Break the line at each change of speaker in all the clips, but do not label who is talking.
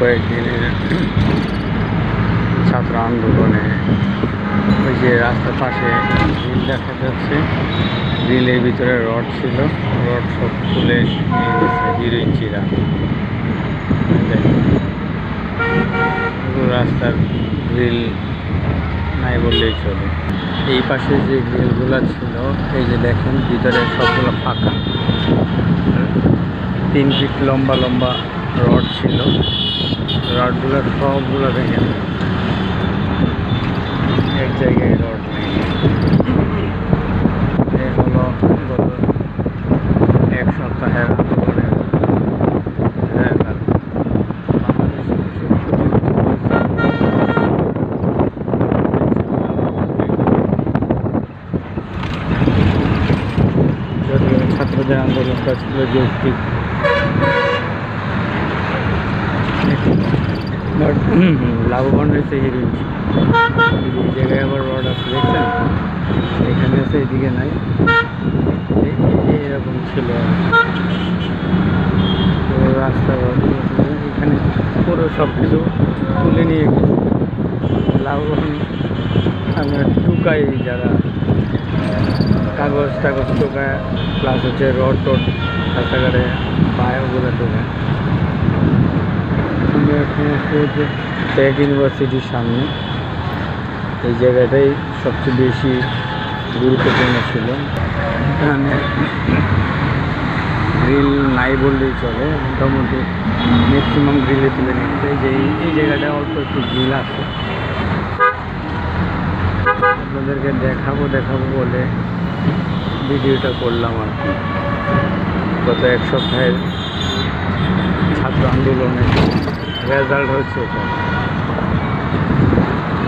কয়েকদিনের ছাত্র আন্দোলনে ওই যে রাস্তার পাশে গ্রিল দেখা যাচ্ছে। গ্রিলের ভিতরে রড ছিল। রড সব খুলে নিয়ে গেছে হিরোইন রাস্তার গ্রিল নাই বললেই চলে। এই পাশে যে গ্রিলগুলো ছিল, এই যে দেখেন, ভিতরে সবগুলো ফাঁকা। তিন ফিট লম্বা লম্বা রড ছিল। রডগুলো সবগুলো ভেঙে এক জায়গায় রড এক ছাত্রদের আন্দোলনটা ছিল যৌক্তিক বাট লাভবান হয়েছে হিরোইন এই জায়গায় আবার রড আছে, দেখছেন? এখানে আছে, এদিকে নাই। এরকম ছিল রাস্তা এখানে পুরো সব কিছু তুলে নিয়ে গেছে। লাভবান আমরা টুকাই যারা কাগজ টাগজ টোকায় প্লাস হচ্ছে রড টড রাস্তাঘাটে পায় ওগুলো টোকায়। আমরা এখন আছি হচ্ছে টেক ইউনিভার্সিটির সামনে। এই জায়গাটাই সবচেয়ে বেশি গুরুত্বপূর্ণ ছিল। এখানে গ্রিল নাই বললেই চলে, মোটামুটি ম্যাক্সিমাম গ্রিলে তুলে নিচ্ছে যে এই- জায়গাটায় অল্প একটু গ্রিল আছে। আপনাদেরকে দেখাবো দেখাবো বলে ভিডিওটা করলাম আর কি। গত এক সপ্তাহের ছাত্র আন্দোলনের রেজাল্ট হচ্ছে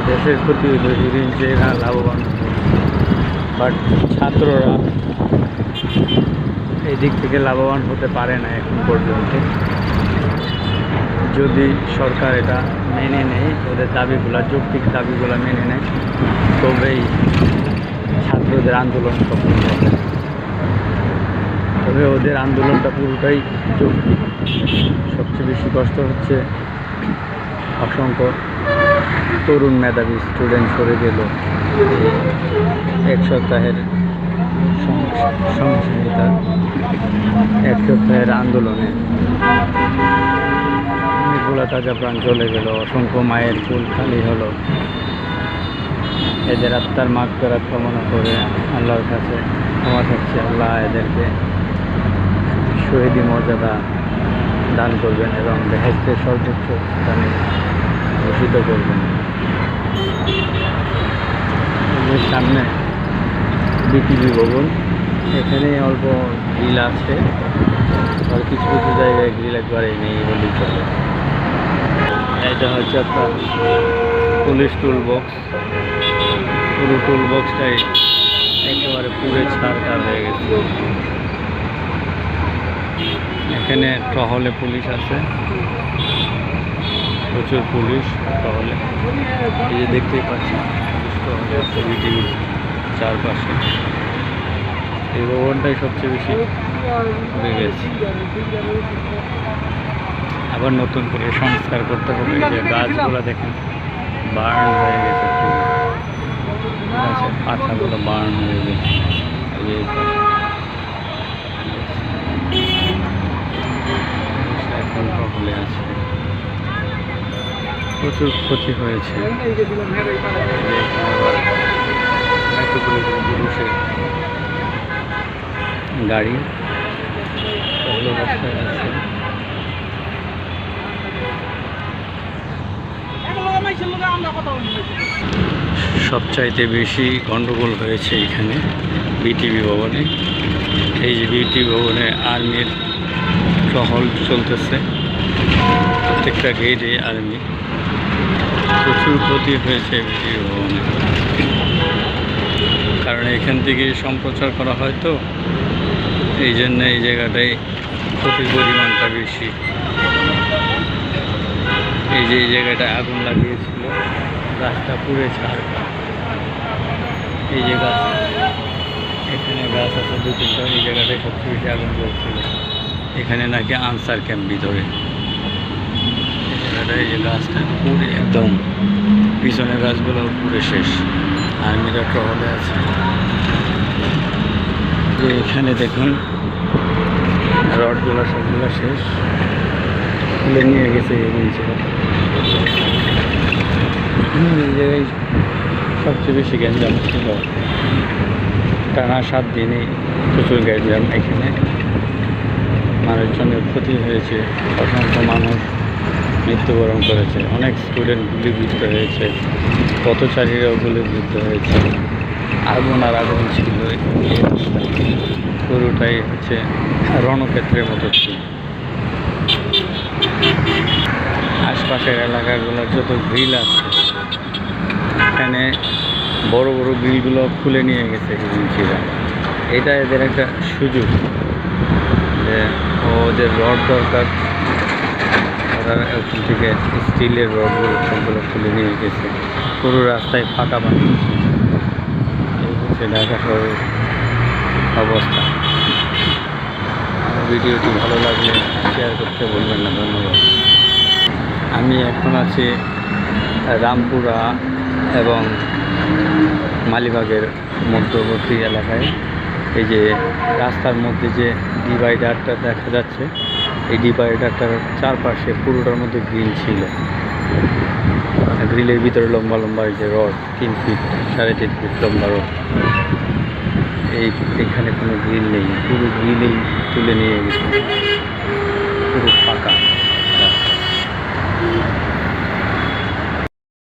দেশের প্রতি হিরিন লাভবান বাট ছাত্ররা এই দিক থেকে লাভবান হতে পারে না এখন পর্যন্ত। যদি সরকার এটা মেনে নেয়, ওদের দাবিগুলো, যৌক্তিক দাবিগুলো মেনে নেয়, তবেই ছাত্রদের আন্দোলন সফল হবে। তবে ওদের আন্দোলনটা পুরোটাই যৌক্তিক। সবচেয়ে বেশি কষ্ট হচ্ছে অসংখ্য তরুণ মেধাবী স্টুডেন্ট সরে গেল এক সপ্তাহের সহিংসতা এক সপ্তাহের আন্দোলনে অনেকগুলো তাজা প্রাণ চলে গেল, অসংখ্য মায়ের ফুল খালি হলো। এদের আত্মার মাগ করার কামনা করে আল্লাহর কাছে ক্ষমা চাচ্ছি। আল্লাহ এদেরকে শহীদি মর্যাদা দান করবেন এবং বেহেস্তের সর্বোচ্চ স্থানে ভূষিত করবেন। সামনে বিটিভি ভবন। এখানে অল্প গ্রিল আছে। আর কিছু কিছু জায়গায় গ্রিল একবারে নেই বলেই চলে। এটা হচ্ছে আপনার পুলিশ টুল বক্স পুরো টুল বক্সটাই একেবারে পুরে ছাড়কার হয়ে গেছে। এখানে টহলে পুলিশ আছে। প্রচুর পুলিশ টহলে। এই যে দেখতেই পাচ্ছি পুলিশ টহলে আছে চারপাশে। এই ভবনটাই সবচেয়ে বেশি উড়ে গেছে। আবার নতুন করে সংস্কার করতে হবে। যে গাছগুলো দেখেন, বার্ন হয়ে গেছে। গাছের পাতাগুলো বার্ন হয়ে গেছে। এই যে এই পাশে। মানুষরা এখন সকলে আছে প্রচুর ক্ষতি হয়েছে। গাড়ি অবস্থায় আছে। সবচাইতে বেশি গণ্ডগোল হয়েছে এখানে বিটিভি ভবনে। এই যে বিটিভি ভবনে আর্মির টহল চলতেছে। প্রত্যেকটা গেটে আর্মি। প্রচুর ক্ষতি হয়েছে ভবনে। কারণ এখান থেকে সম্প্রচার করা হয় তো, এই জন্য এই জায়গাটায় ক্ষতির পরিমাণটা বেশি। এই যে এই জায়গাটায় আগুন লাগিয়েছিল, গাছটা পুড়ে ছাড় এই যে গাছ, এখানে গাছ আছে দু তিনটা এই জায়গাটায় সবচেয়ে বেশি আগুন জ্বলছিল। এখানে নাকি আনসার ক্যাম্প ভিতরে। যে এই যে গাছটা পুরে একদম পিছনের গাছগুলো পুরে শেষ। আর্মিরা টহলে আছে। যে এখানে দেখুন, রডগুলো সবগুলো শেষ। খুলে নিয়ে গেছে এই জায়গায় সবচেয়ে বেশি গ্যাঞ্জাম ছিল। টানা সাত দিনেই প্রচুর গ্যাঞ্জাম এখানে। মানুষজনের ক্ষতি হয়েছে। অসংখ্য মানুষ মৃত্যুবরণ করেছে। অনেক স্টুডেন্ট গুলিবিদ্ধ হয়েছে, পথচারীরাও গুলিবিদ্ধ হয়েছে। আগুন আর আগুন ছিল। পুরোটাই হচ্ছে রণক্ষেত্রের মতো ছিল। আশপাশের এলাকাগুলোর যত গ্রিল আছে, এখানে বড় বড় গ্রিলগুলো খুলে নিয়ে গেছে হিমশিরা এটা এদের একটা সুযোগ যে ওদের রড দরকার। ওরা ওখান থেকে স্টিলের রডগুলো সবগুলো খুলে নিয়ে গেছে। পুরো রাস্তায় ফাঁকা বানিয়েছে এই হচ্ছে ঢাকা শহরের অবস্থা ভিডিওটি ভালো লাগলে শেয়ার করতে বলবেন না, ধন্যবাদ। আমি এখন আছি রামপুরা এবং মালিবাগের মধ্যবর্তী এলাকায়। এই যে রাস্তার মধ্যে যে ডিভাইডারটা দেখা যাচ্ছে এই ডিভাইডারটার চারপাশে পুরোটার মধ্যে গ্রিল ছিল। গ্রিলের ভিতরে লম্বা লম্বা যে রড, তিন ফিট, সাড়ে তিন ফিট লম্বা রড। এই এখানে কোনো গ্রিল নেই, পুরো গ্রিলেই তুলে নিয়ে গেছে। পুরো ফাঁকা।